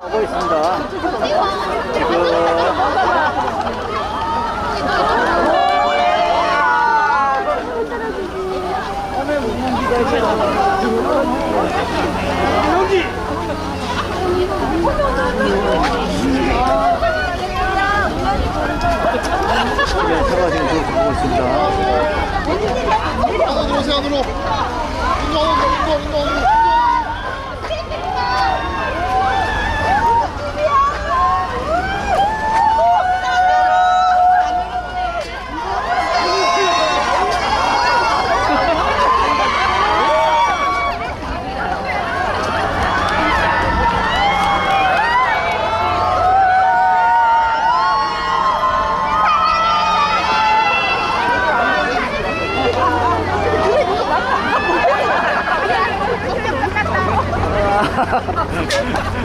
하고 있습니다. 지금 네, 차가 지금 들어가고 있습니다. 안으로 들어오세요 안으로 인도 안으로 인도 인도 안으로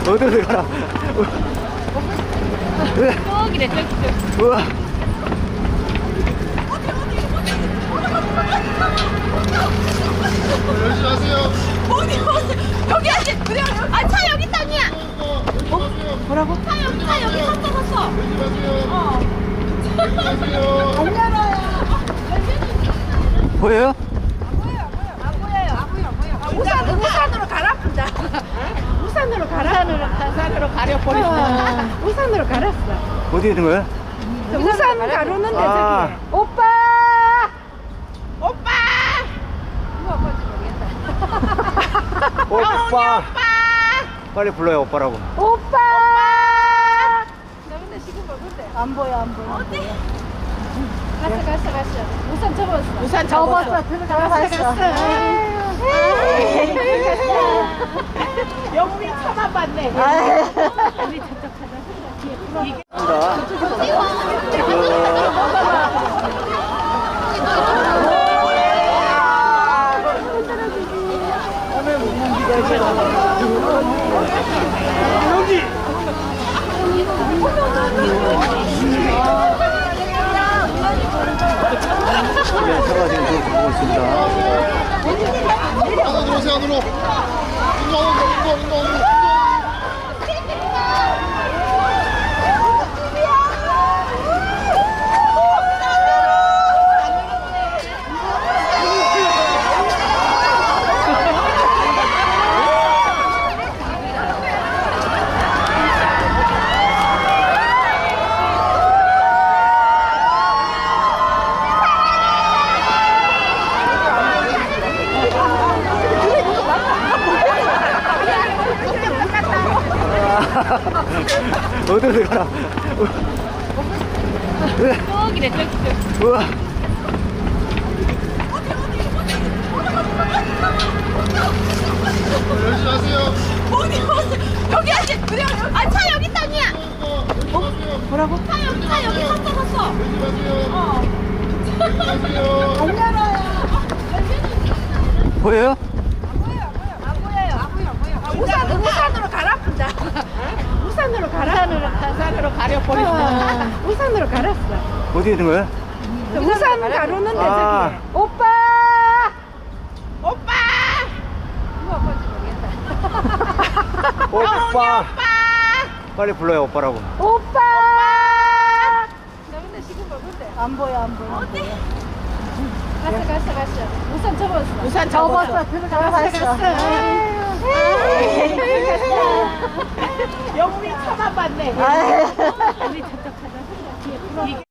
어디로 들어가라. 저기래 저기 저기 우와. 열심히 하세요 어디 어디? 여기 아직 그래 아차 여기 있다 언니야 뭐라고? 차 여기 차 여기 섰어 섰어. 어. 보여요? 안 보여요 안 보여 안 보여 우산 우산으로 갈아픈다 우산으로 갈아으로 우산으로 가려버렸어. 우산으로 갈았어. 어디에 있는 거야? 우산 가르는데 아. 저기. 오빠! 오빠! 누가 아빠인지 모르겠다? 오빠. 빨리 불러요, 오빠라고. 오빠! 나 근데 지금 뭐 근데. 안 보여 안 보여. 어디? 갔어 갔어 갔어. 우산 접었어. 우산 접었어. 들어갔어. 갔어 영웅이 쳐다봤네. 우리 저쪽 가자 입니다. 지금 네, 차가 지금 들어가고 있습니다. 안으로 들어오세요 안으로 인도 안으로 인도 인도 안으로 어디로 들어가라. 저기래 저기 저기 우와. 열심히 하세요 어디 어디 여기 아직 그래 아차 여기 있다 언니야 뭐라고? 차 여기 차 여기 섰어 섰어 어 보여요? 안 보여요 안 보여 안 보여 우산 우산으로 갈아픈다 우산으로 갈아으로 우산으로 가려버렸어. 우산으로 갈았어. 어디에 있는 거야? 우산 가르는데 아. 저기 오빠! 오빠! 누가 아빠인지 모르겠다 오빠. 빨리 불러요, 오빠라고. 오빠! 나 근데 지금 뭐 근데 안 보여 안 보여. 어디? 갔어 갔어 갔어. 우산 접었어. 우산 접었어. 들어갔어 갔어 아. 영웅이 쳐다봤네. 아, 우리 답답하다.